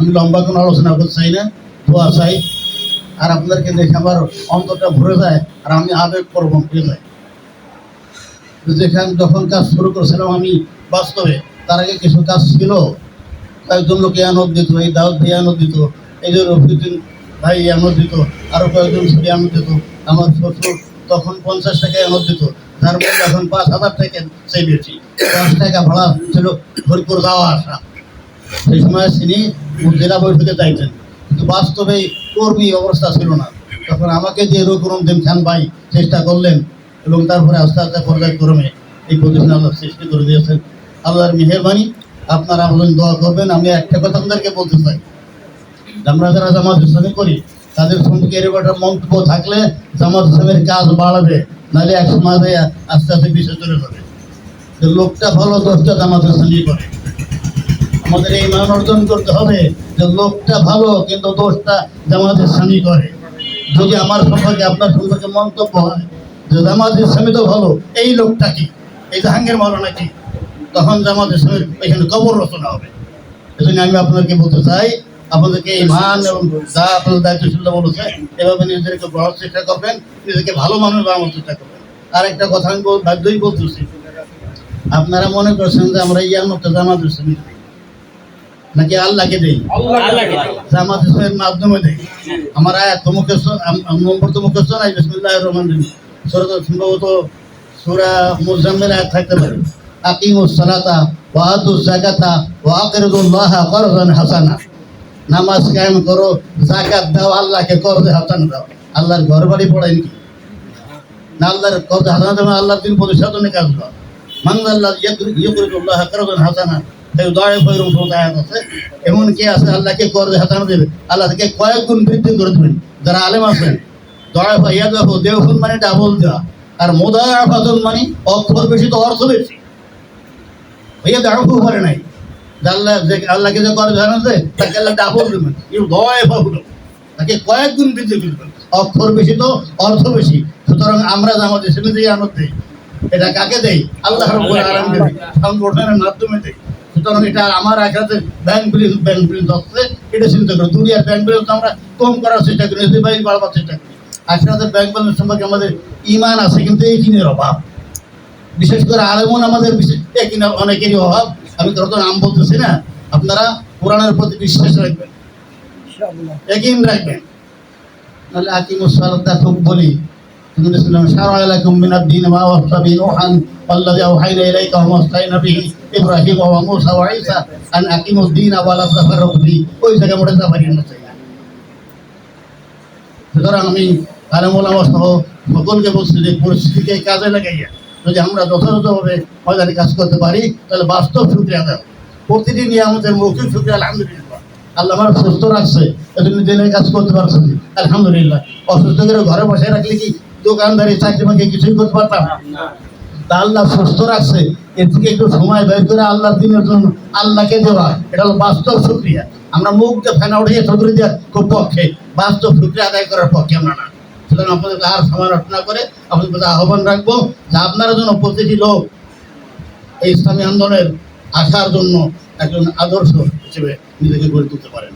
আমি লম্বা কোনো আলোচনা করতে চাই না, দোয়া চাই। আর আপনাদেরকে দেখে আমার অন্তরটা ভরে যায়, আর আমি আবেগ প্রবণ হয়ে তো যেখান যখন কাজ শুরু করেছিলাম আমি বাস্তবে, তার আগে কিছু কাজ ছিল। কয়েকজন লোক আনদ দিত, এই দাওয়াত ভাই আনদ দিত, এই যে রফিউদ্দিন ভাই আনদ দিত আরও কয়েকজন ছবি আনদ দিত, আমার শ্বশুর তখন পঞ্চাশ টাকায় আনদ দিত তার মধ্যে এখন পাঁচ হাজার টাকা সেই বেশি। পাঁচ টাকা ভাড়া ছিল হরিপুর যাওয়া আসা। সেই সময় তিনি জেলা বৈঠকে যাইতেন। কিন্তু বাস্তবে কর্মী অবস্থা ছিল না। তখন আমাকে যে রঘুরম দিন খান ভাই চেষ্টা করলেন এবং তারপরে আস্তে আস্তে পর্যায়ক্রমে এই প্রতিষ্ঠান আল্লাহ সৃষ্টি করে দিয়েছেন। আল্লাহর মেহরবানি, আপনারা বলেন দোয়া করবেন, আমি একটা কথা আপনাদেরকে বলতে চাই। আমরা যারা জামাত ইসলামী করি, তাদের সম্পর্কে এরকম একটা মন্তব্য থাকলে জামাত ইসলামের কাজ বাড়বে, নাহলে এক সময় আস্তে আস্তে পিছিয়ে চলে যাবে। লোকটা ভালো দশটা জামাত ইসলামী করে। আমাদের এই মান অর্জন করতে হবে যে লোকটা ভালো, কিন্তু দোষটা জামাত স্বামী করে। যদি আমার সম্পর্কে, আপনার সম্পর্কে মন্তব্য হয় যে জামাত স্বামী তো ভালো, এই লোকটা কি? এই জাহাঙ্গীর মাওলানা কি? তখন জামাত ইসলামের এখানে কবর রচনা হবে। এজন্য আমি আপনাকে বলতে চাই, আপনাদেরকে এই মান এবং যা আপনাদের দায়িত্বশীল বলেছে, এভাবে নিজেদেরকে বড়ার চেষ্টা করবেন নিজেকে ভালো মানুষ বানানোর চেষ্টা করবেন। আর একটা কথা আমি বাধ্যই বলতেছি। আপনারা মনে করছেন যে আমরা ইয়ার মতো জামাত ইসলামী করি। নাকি আল্লাহকে দেই? জামাত ইসলামের মাধ্যমে দেই। আমার আয়াত তো মুখস্থ আম- আম- নম্বর তো মুখস্থ নাই বিসমুল্লাহ রহমান রহিম। সুরত সম্ভবত সুরা মুজাম্মিল আয়াত থাকতে পারে। আকিমুস সালাতা ওয়া আতুজ যাকাতা ওয়া আকরিদুল্লাহ করজান হাসানা। নামাজ কায়েম করো যাকাত দাও আল্লাহকে করজে হাসান দাও। আল্লাহর ঘর বাড়ি পড়ায় নাকি? না আল্লাহর করজে হাসানা দেবে আল্লাহর দিন প্রতিষ্ঠানে কাজ দাও মাংদাল্লাহ ইয়কুরিদুল্লাহ করজান হাসানা। দয়া আল্লাহ দয়া মানে ডাবল মানে অক্ষর বেশি তো অর্থ বেশি। দয় কয়েক গুণ বৃদ্ধি করবেন অক্ষর বেশি তো অর্থ বেশি। সুতরাং আমরা আমাদের এটা কাকে দেই? আল্লাহ সংগঠনের মাধ্যমে দেই। সুতরাং এটা আমার আঘাতে ব্যাংক ব্যালেন্স ব্যাংক ব্যালেন্স হচ্ছে এটা চিন্তা করি। দুনিয়ার ব্যাংক ব্যালেন্স আমরা কম করার চেষ্টা করি বাড়ি বাড়াবার চেষ্টা করি। আখেরাতের ব্যাংক ব্যালেন্স সম্পর্কে আমাদের ইমান আছে কিন্তু এই কিনের অভাব। বিশেষ করে আলেমন আমাদের বিশেষ একই অনেকেরই অভাব আমি তো নাম বলতেছি না আপনারা কোরআনের প্রতি বিশ্বাস রাখবেন। একই রাখবেন। নাহলে আকিমুস সালাতা খুব বলি। সকলকে বলছি পরিস্থিতিকে কাজে লাগাইয়া যদি আমরা যথাযথভাবে ময়দানে কাজ করতে পারি, তাহলে বাস্তব শুক্রিয়া দেওয়া প্রতিটি মৌখিক শুক্রিয়া আলহামদুলিল্লাহ। আল্লাহ আমার সুস্থ রাখছে, এজন্য দিনে কাজ করতে পারছি আলহামদুলিল্লাহ। অসুস্থ করে ঘরে বসে রাখলে কি দোকানদারি, চাকরি বাকরি কিছুই করতে পারতাম তা আল্লাহ সুস্থ রাখছে, এর থেকে একটু সময় বের করে আল্লাহ দিনের জন্য আল্লাহকে দেওয়া। এটা হলো বাস্তব শুক্রিয়া আমরা মুখ দিয়ে ফেনা উঠিয়ে চৌধুরী দেওয়ার খুব পক্ষে। বাস্তব শুক্রিয়া আদায় করার পক্ষে আমরা না। সুতরাং আপনাদেরকে আর সময় রচনা করে আপনাদের প্রতি আহ্বান রাখব যে আপনারা যেন প্রতিটি লোক এই ইসলামী আন্দোলনের আসার জন্য একজন আদর্শ হিসেবে নিজেকে গড়ে তুলতে পারেন।